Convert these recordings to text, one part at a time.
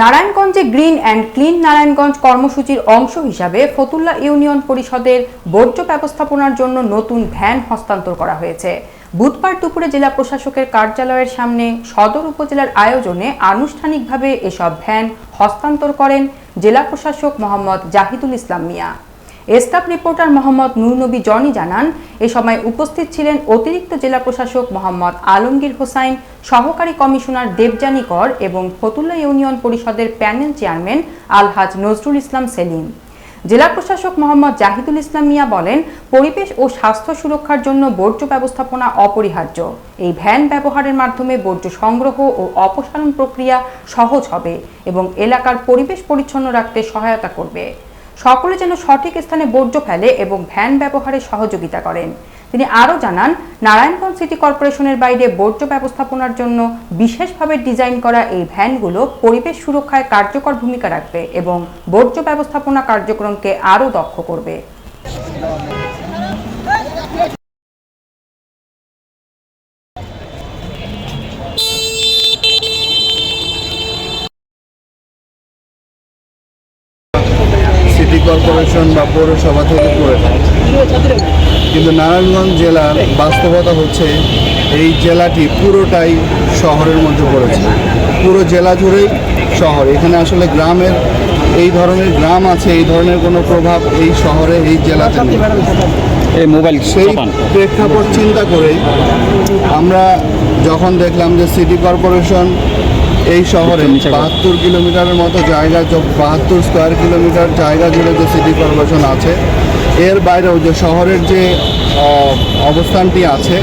নারায়ণগঞ্জে green and clean Narayanganj কর্মসূচির অংশ হিসাবে ফতুল্লা ইউনিয়ন পরিষদের বর্জ্য ব্যবস্থাপনার জন্য নতুন ভ্যান হস্তান্তর করা হয়েছে। বুধবার দুপুরে জেলা প্রশাসকের কার্যালয়ের সামনে সদর উপজেলার আয়োজনে আনুষ্ঠানিকভাবে এসব ভ্যান হস্তান্তর করেন জেলা প্রশাসক মোহাম্মদ জাহিদুল ইসলাম মিয়া। স্টাফ রিপোর্টার মোহাম্মদ নূরনবী জনি জানান, এ সময় উপস্থিত ছিলেন অতিরিক্ত জেলা প্রশাসক মোহাম্মদ আলমগীর হোসাইন, সহকারী কমিশনার দেবজানী কর এবং ফতুল্লা ইউনিয়ন পরিষদের প্যানেল চেয়ারম্যান আলহাজ নজরুল ইসলাম সেলিম। জেলা প্রশাসক মোহাম্মদ জাহিদুল ইসলাম মিয়া বলেন, পরিবেশ ও স্বাস্থ্য সুরক্ষার জন্য বর্জ্য ব্যবস্থাপনা অপরিহার্য। এই ভ্যান ব্যবহারের মাধ্যমে বর্জ্য সংগ্রহ ও অপসারণ প্রক্রিয়া সহজ হবে এবং এলাকার পরিবেশ পরিচ্ছন্ন রাখতে সহায়তা করবে। সকলে যেন সঠিক স্থানে বর্জ্য ফেলে এবং ভ্যান ব্যবহারে সহযোগিতা করেন। তিনি আরও জানান, নারায়ণগঞ্জ সিটি কর্পোরেশনের বাইরে বর্জ্য ব্যবস্থাপনার জন্য বিশেষভাবে ডিজাইন করা এই ভ্যানগুলো পরিবেশ সুরক্ষায় কার্যকর ভূমিকা রাখবে এবং বর্জ্য ব্যবস্থাপনা কার্যক্রমকে আরও দক্ষ করবে সিটি কর্পোরেশন বা পৌরসভা থেকে করে থাকে কিন্তু নারায়ণগঞ্জ জেলার বাস্তবতা হচ্ছে এই জেলাটি পুরোটাই শহরের মধ্যে পড়েছে। পুরো জেলা জুড়েই শহর। এখানে আসলে গ্রামের এই ধরনের গ্রাম আছে এই ধরনের কোনো প্রভাব এই শহরে এই জেলাতে নেই। এই মোবাইল সেই প্রেক্ষাপট চিন্তা করেই আমরা যখন দেখলাম যে সিটি কর্পোরেশন এই শহরে বাহাত্তর কিলোমিটারের মতো জায়গা বাহাত্তর স্কোয়ার কিলোমিটার জায়গা জুড়ে যে সিটি কর্পোরেশন আছে এর বাইরেও যে শহরের যে অবস্থানটি আছে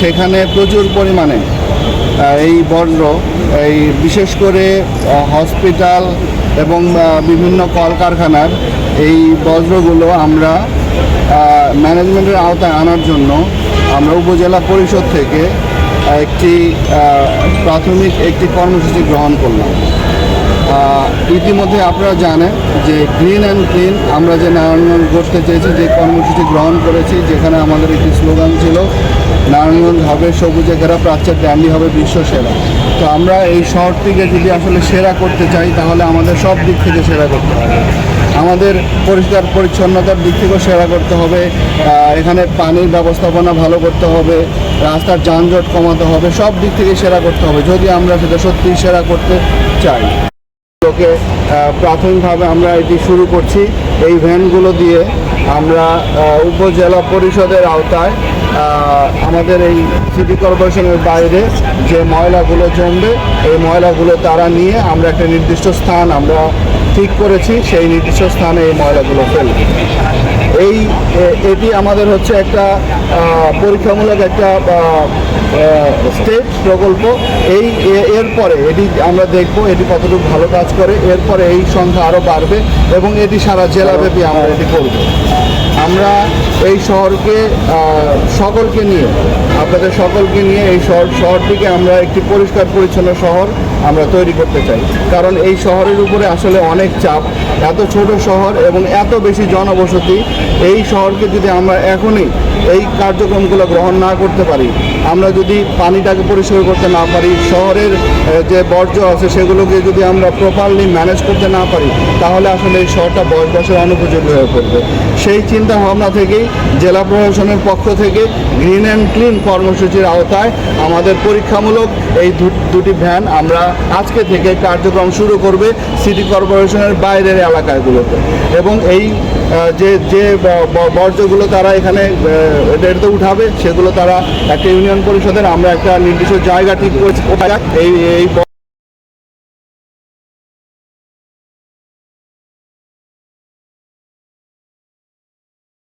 সেখানে প্রচুর পরিমাণে এই বর্জ্য এই বিশেষ করে হসপিটাল এবং বিভিন্ন কলকারখানার এই বজ্রগুলো আমরা ম্যানেজমেন্টের আওতায় আনার জন্য আমরা উপজেলা পরিষদ থেকে একটি প্রাথমিক একটি কর্মসূচি গ্রহণ করলাম। ইতিমধ্যে আপনারা জানেন যে গ্রিন অ্যান্ড ক্লিন আমরা যে নারায়ণগঞ্জ করতে চেয়েছি, যে কর্মসূচি গ্রহণ করেছি, যেখানে আমাদের একটি স্লোগান ছিল, নারায়ণগঞ্জ হবে সবুজে ঘেরা, প্রাচ্যের ড্যান্ডি হবে বিশ্ব সেরা। তো আমরা এই শহরটিকে যদি আসলে সেরা করতে চাই, তাহলে আমাদের সব দিক থেকে সেরা করতে হবে। আমাদের পরিষ্কার পরিচ্ছন্নতার দিক থেকেও সেরা করতে হবে এখানে পানির ব্যবস্থাপনা ভালো করতে হবে, রাস্তার যানজট কমাতে হবে, সব দিক থেকে সেরা করতে হবে, যদি আমরা সেটা সত্যি সেরা করতে চাই। লোকে প্রাথমিকভাবে আমরা এটি শুরু করছি, এই ভ্যানগুলো দিয়ে আমরা উপজেলা পরিষদের আওতায় আমাদের এই সিটি কর্পোরেশনের বাইরে যে ময়লাগুলো জমবে, এই ময়লাগুলো তারা নিয়ে আমরা একটা নির্দিষ্ট স্থান, আমরা ঠিক করেছি, সেই নির্দিষ্ট স্থানে এই ময়লাগুলো ফেলবে। এই এটি আমাদের হচ্ছে একটা পরীক্ষামূলক একটা স্টেট প্রকল্প। এই এরপরে এটি আমরা দেখব এটি কতটুকু ভালো কাজ করে। এরপরে এই সংখ্যা আরও বাড়বে এবং এটি সারা জেলাব্যাপী আমরা এটি করব। আমরা এই শহরকে সকলকে নিয়ে আপনাদের সকলকে নিয়ে এই শহর শহরটিকে আমরা একটি পরিষ্কার পরিচ্ছন্ন শহর আমরা তৈরি করতে চাই। কারণ এই শহরের উপরে আসলে অনেক চাপ, এত ছোট শহর এবং এত বেশি জনবসতি। এই শহরকে যদি আমরা এখনই এই কার্যক্রমগুলো গ্রহণ না করতে পারি, আমরা যদি পানিটাকে পরিষ্কার করতে না পারি, শহরের যে বর্জ্য আছে সেগুলোকে যদি আমরা প্রপারলি ম্যানেজ করতে না পারি, তাহলে আসলে এই শহরটা বসবাসের অনুপযোগী হয়ে পড়বে। সেই চিন্তা ভাবনা থেকেই, জেলা প্রশাসনের পক্ষ থেকে গ্রিন অ্যান্ড ক্লিন কর্মসূচির আওতায় আমাদের পরীক্ষামূলক এই দুটি ভ্যান আমরা আজকে থেকে কার্যক্রম শুরু করবে সিটি কর্পোরেশনের বাইরের এলাকাগুলোতে। এবং এই যে যে বর্জ্যগুলো তারা এখানে এটা এটাতে উঠাবে, সেগুলো তারা একটা ইউনিয়ন পরিষদের আমরা একটা নির্দিষ্ট জায়গা ঠিক করেছি এই এই